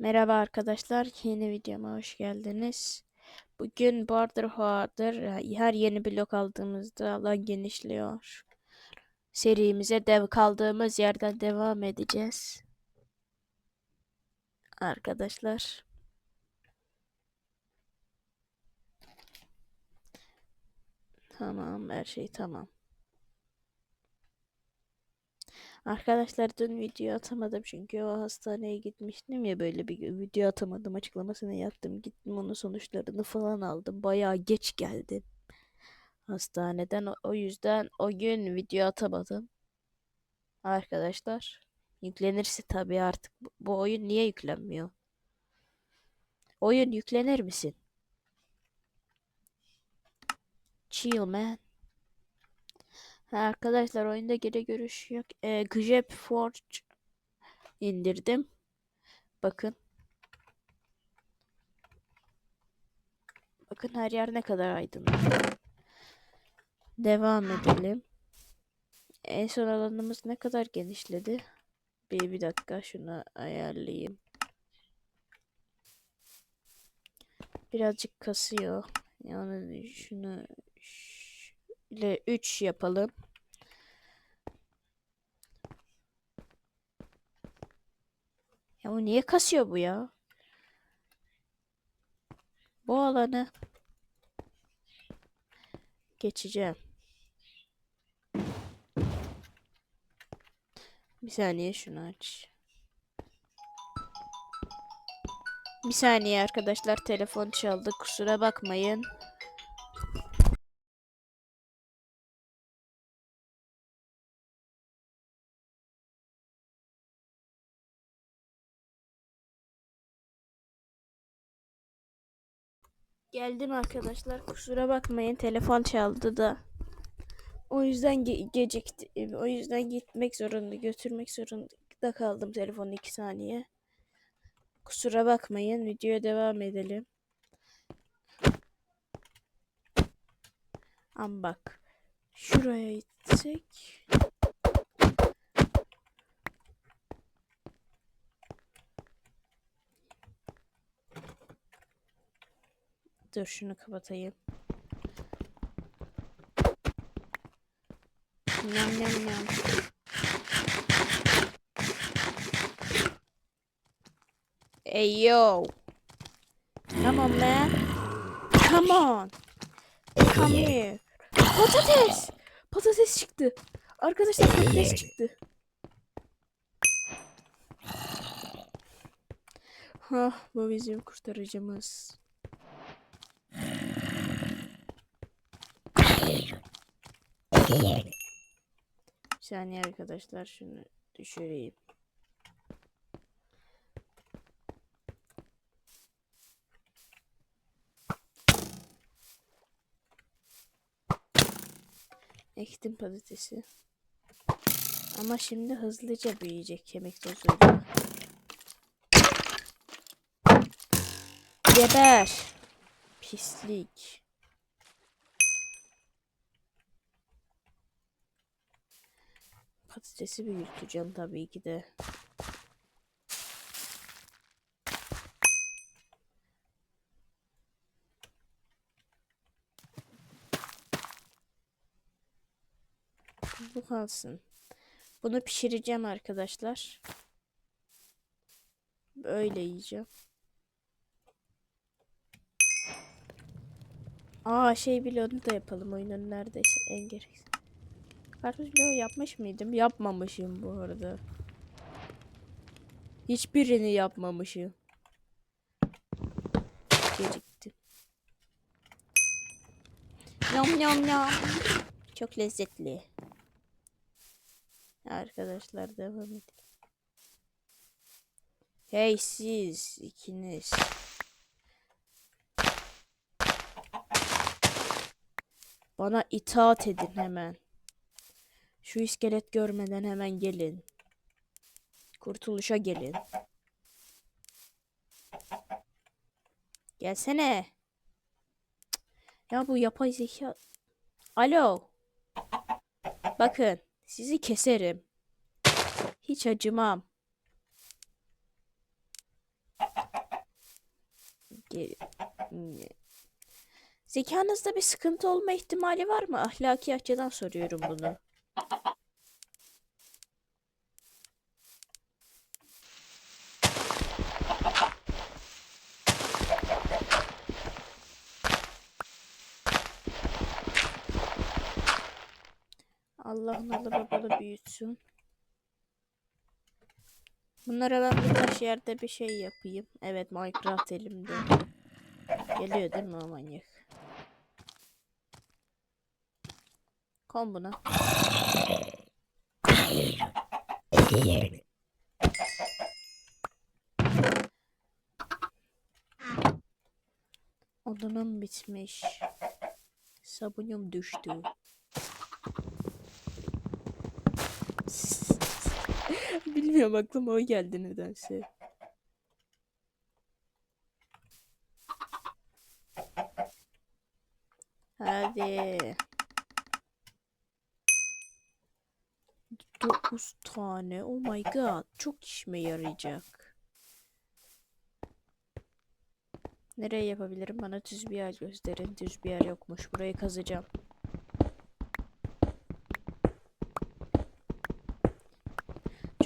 Merhaba arkadaşlar, yeni videoma hoş geldiniz. Bugün Border Hoarder, her yeni blok aldığımızda alan genişliyor. Serimize dev kaldığımız yerden devam edeceğiz. Arkadaşlar. Tamam, her şey tamam. Arkadaşlar dün video atamadım çünkü o hastaneye gitmiştim ya böyle bir video atamadım açıklamasını yaptım. Gittim onun sonuçlarını falan aldım. Bayağı geç geldim. Hastaneden o, yüzden o gün video atamadım. Arkadaşlar yüklenirse tabii artık bu oyun niye yüklenmiyor? Oyun yüklenir misin? Chill man. Arkadaşlar oyunda geri görüş yok. Ee, Grep Forge indirdim. Bakın. Bakın her yer ne kadar aydınlık. Devam edelim. En son alanımız ne kadar genişledi? Bir, bir dakika şunu ayarlayayım. Birazcık kasıyor. Yani şunu şöyle 3 yapalım. Ya bu niye kasıyor bu ya? Bu alanı geçeceğim. Bir saniye şunu aç. Bir saniye arkadaşlar telefon çaldı kusura bakmayın. Geldim arkadaşlar. Kusura bakmayın. Telefon çaldı da. O yüzden ge gecikti. O yüzden gitmek zorunda, götürmek zorunda kaldım telefonu 2 saniye. Kusura bakmayın. Videoya devam edelim. Ama bak. Şuraya gitsek. Dur şunu kapatayım. Nam nam nam. Hey yo. Come on man. Come on. Come here. Patates. Patates çıktı. Arkadaşlar patates çıktı. Hah bu bizim kurtarıcımız. Bir saniye arkadaşlar şunu düşüreyim. Ektim patatesi. Ama şimdi hızlıca büyüyecek kemik tozuyla. Geber. Pislik. Patatesi büyüteceğim tabii ki de. Bu kalsın. Bunu pişireceğim arkadaşlar. Böyle yiyeceğim. Aa şey bile onu da yapalım oyunun neredeyse en gereksiz. Karpuz bloğu yapmış mıydım? Yapmamışım bu arada. Hiçbirini yapmamışım. Geciktim. Yam yam yam. Çok lezzetli. Arkadaşlar devam edelim. Hey siz ikiniz. Bana itaat edin hemen. Şu iskelet görmeden hemen gelin. Kurtuluşa gelin. Gelsene. Ya bu yapay zeka. Alo. Bakın. Sizi keserim. Hiç acımam. Ge- ne- Zekanızda bir sıkıntı olma ihtimali var mı? Ahlaki açıdan soruyorum bunu. Allah nalı büyütsün. Bunlara ben birkaç yerde bir şey yapayım. Evet Minecraft elimde. Geliyor değil mi o manyak? Kon buna. Odunum bitmiş. Sabunum düştü. Bilmiyorum aklıma o geldi nedense. Hadi. 9 tane. Oh my god. Çok işime yarayacak. Nereye yapabilirim? Bana düz bir yer gösterin. Düz bir yer yokmuş. Burayı kazacağım.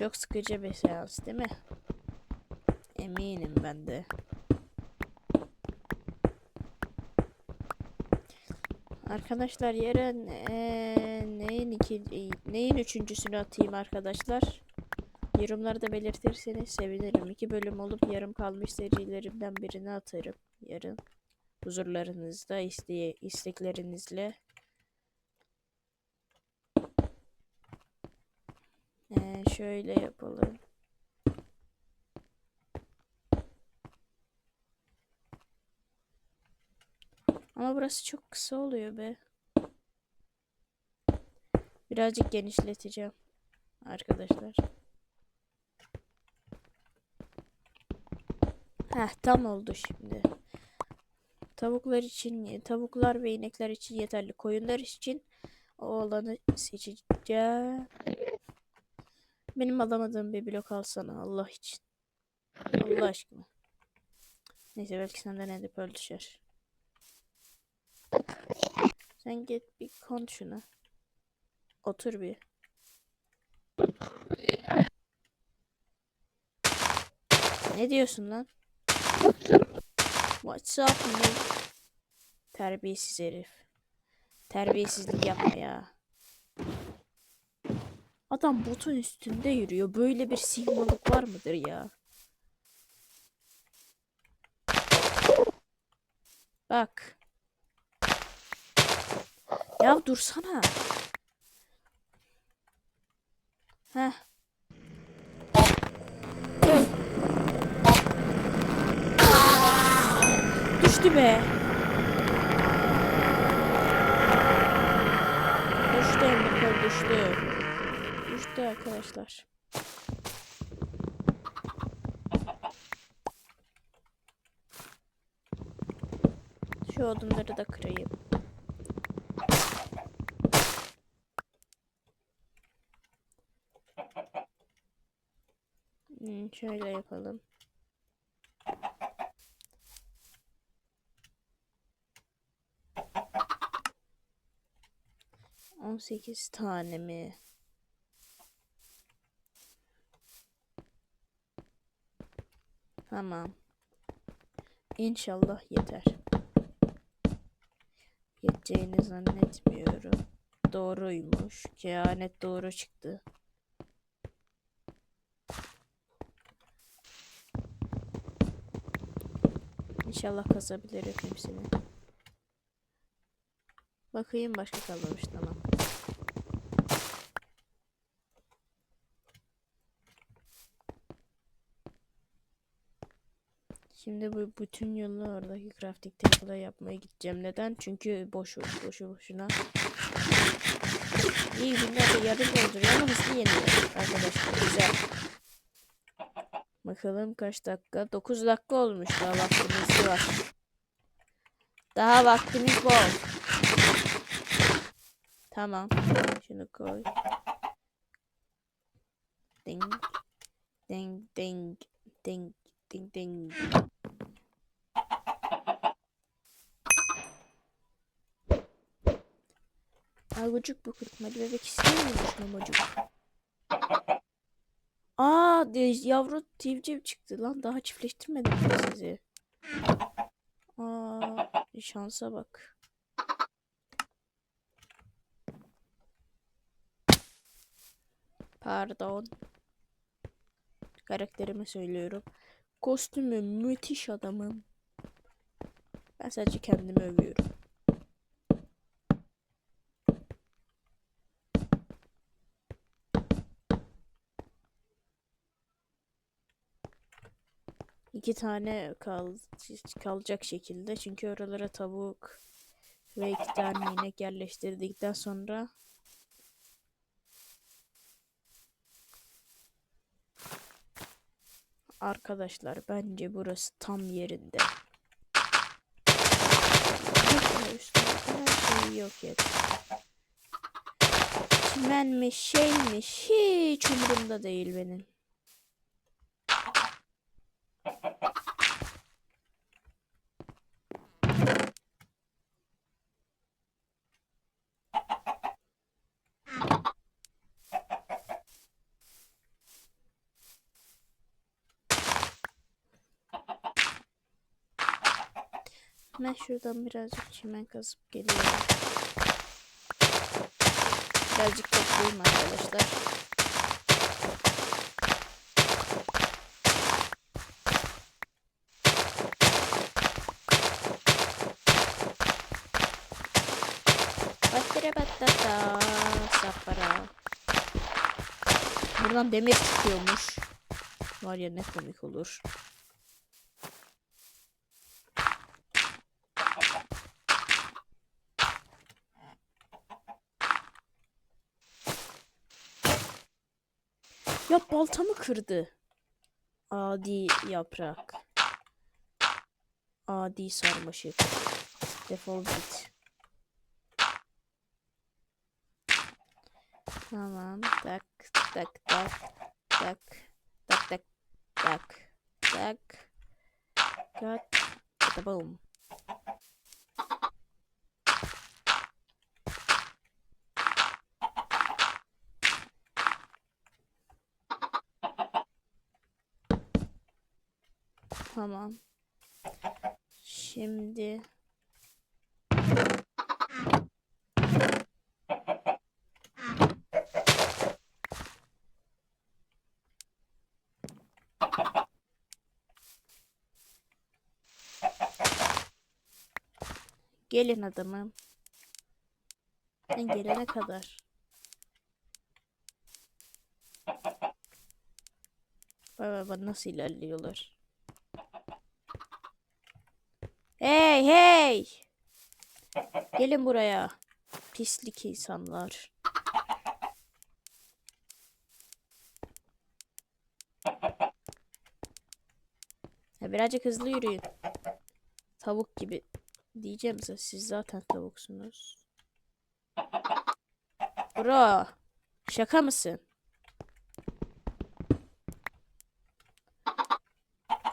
Çok sıkıcı bir seans değil mi? Eminim ben de. Arkadaşlar yere eee, neyin iki, neyin üçüncüsünü atayım arkadaşlar? Yorumlarda belirtirseniz sevinirim. İki bölüm olup yarım kalmış serilerimden birini atarım yarın. Huzurlarınızda isteye, isteklerinizle. Ee, şöyle yapalım. Ama burası çok kısa oluyor be. Birazcık genişleteceğim arkadaşlar. Heh tam oldu şimdi. Tavuklar için, tavuklar ve inekler için yeterli. Koyunlar için o alanı seçeceğim. Benim alamadığım bir blok alsana Allah için. Allah aşkına. Neyse belki senden edip öl düşer. Sen git bir kon şuna. Otur bir. Ne diyorsun lan? What's up man? Terbiyesiz herif. Terbiyesizlik yapma ya. Adam botun üstünde yürüyor. Böyle bir sigmalık var mıdır ya? Bak. Ya dursana. Heh. Düştü be. Düştü Emre düştü. Düştü arkadaşlar. Şu odunları da kırayım. Şöyle yapalım. On sekiz tane mi? Tamam. İnşallah yeter. Yeteceğini zannetmiyorum. Doğruymuş. Kehanet doğru çıktı. İnşallah kazabilirim hepsini. Bakayım başka kalmamış tamam. Şimdi bu bütün yolu oradaki crafting table'a yapmaya gideceğim. Neden? Çünkü boşu boşu boşuna. İyi günler de yarım dolduruyor ama hızlı yeniyor arkadaşlar. Güzel. Bakalım kaç dakika? 9 dakika olmuş. Daha vaktimiz var. Daha vaktimiz bol. Tamam. Şunu koy. Ding. Ding ding ding ding ding. Magucuk bu kırkmalı bebek istemiyormuş mamacık. Aa yavru civciv çıktı lan daha çiftleştirmedim bile sizi. Aa şansa bak. Pardon. Karakterimi söylüyorum. Kostümü müthiş adamım. Ben sadece kendimi övüyorum. İki tane kal kalacak şekilde. Çünkü oralara tavuk ve iki tane inek yerleştirdikten sonra Arkadaşlar bence burası tam yerinde. Üstündeki her şeyi yok et. Çimenmiş şeymiş hiç umurumda değil benim. Ben şuradan birazcık çimen kazıp geliyorum. Birazcık toplayayım arkadaşlar. Battata sapara. Buradan demir çıkıyormuş. Var ya ne komik olur. Ya baltamı kırdı. Adi yaprak. Adi sarmaşık. Defol git. Tamam. Tak tak tak tak tak tak tak tak. Got the boom. Tamam. Şimdi Gelin adamım. Ben gelene kadar. Bak bak nasıl ilerliyorlar. Hey hey. Gelin buraya. Pislik insanlar. Ya birazcık hızlı yürüyün. Tavuk gibi diyeceğim size. Siz zaten tavuksunuz. Bro. Şaka mısın?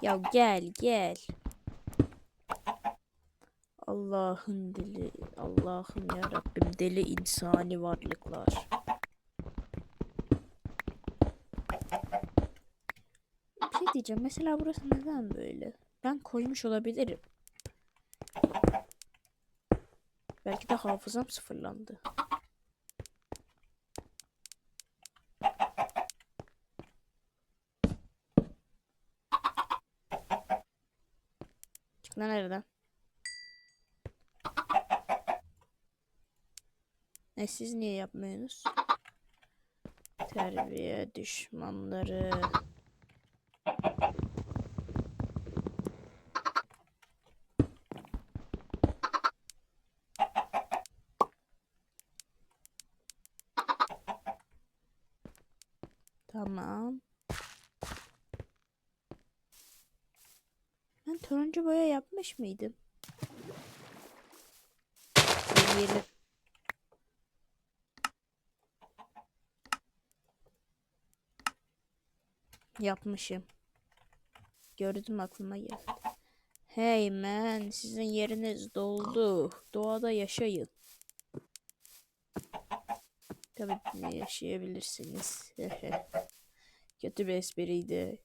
Ya gel gel. Allah'ın deli, Allah'ım ya Rabbim deli insani varlıklar. Bir şey diyeceğim. Mesela burası neden böyle? Ben koymuş olabilirim. Belki de hafızam sıfırlandı. Çık lan nereden? E siz niye yapmıyorsunuz? Terbiye düşmanları. Tamam. Ben turuncu boya yapmış mıydım? Yapmışım. Gördüm aklıma geldi. Hey man, sizin yeriniz doldu. Doğada yaşayın. Tabii yaşayabilirsiniz. Kötü bir espriydi.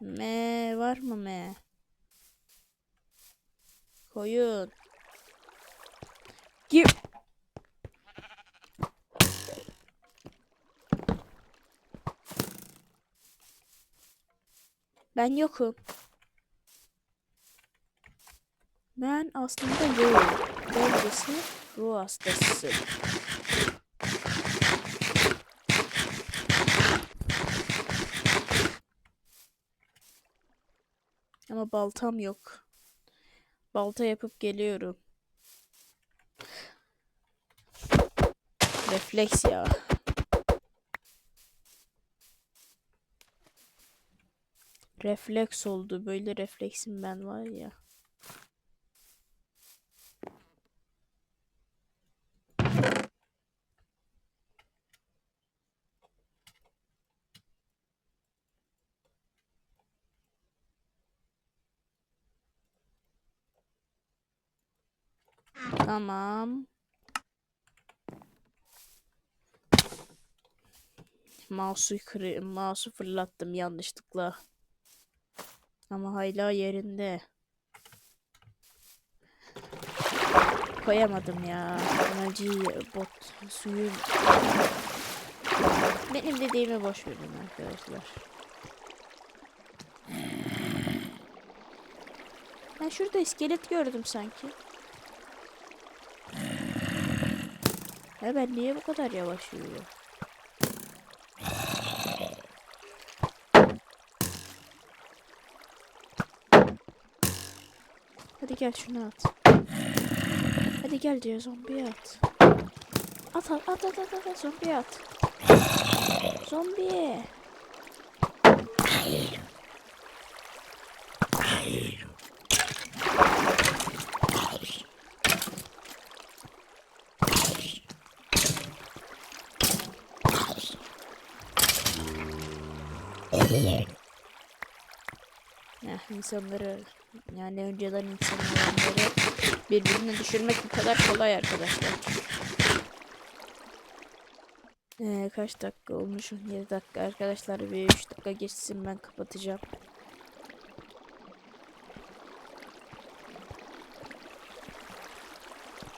Me var mı me? Koyun. Gir. Ben yokum. Ben aslında yokum. Bencesi ruh hastası. Ama baltam yok. Balta yapıp geliyorum. Refleks ya. Refleks oldu. Böyle refleksim ben var ya. Tamam. Mouse'u kırı mouse'u fırlattım yanlışlıkla. Ama hala yerinde. Koyamadım ya. Enerji bot suyu. Benim dediğimi boş verin arkadaşlar. Ben şurada iskelet gördüm sanki. Ya ben niye bu kadar yavaş yürüyorum? Hadi gel şunu at. Hadi gel diyor zombiye at. At at at at at, at zombiye at. Zombiye. Ya insanları yani önceden insanları birbirine düşürmek bu kadar kolay arkadaşlar. Ee, kaç dakika olmuş? 7 dakika arkadaşlar bir 3 dakika geçsin ben kapatacağım.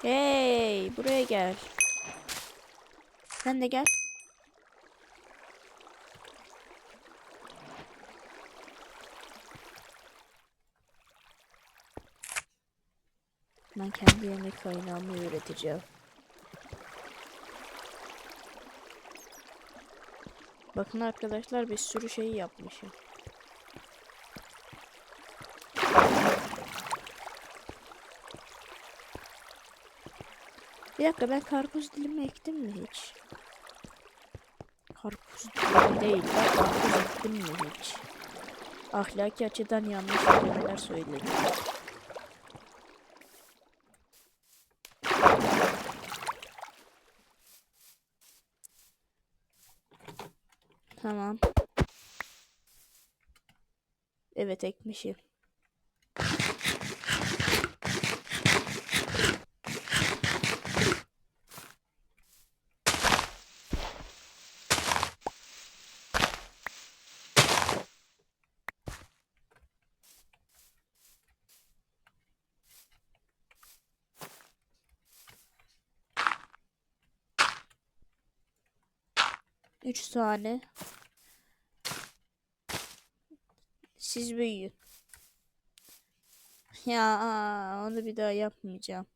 Hey buraya gel. Sen de gel. Ben kendi yemek kaynağımı üreteceğim. Bakın arkadaşlar bir sürü şey yapmışım. Bir dakika ben karpuz dilimi ektim mi hiç? Karpuz dilimi değil ben karpuz ektim mi hiç? Ahlaki açıdan yanlış kelimeler söyledim. Tamam. Evet ekmişim. Üç tane. Siz büyüyün. Ya onu bir daha yapmayacağım.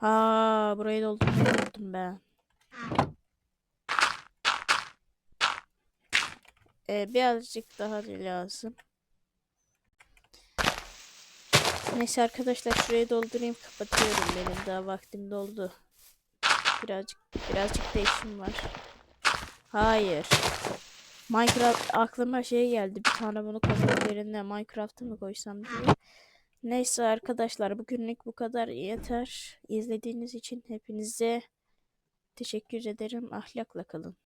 Aa burayı doldurmayı unuttum ben. Ee, birazcık daha lazım. Neyse arkadaşlar şurayı doldurayım kapatıyorum benim daha vaktim doldu. Birazcık birazcık da işim var. Hayır. Minecraft aklıma şey geldi. Bir tane bunu kazanın yerine Minecraft'ı mı koysam diye. Neyse arkadaşlar bugünlük bu kadar yeter. İzlediğiniz için hepinize teşekkür ederim. Ahlakla kalın.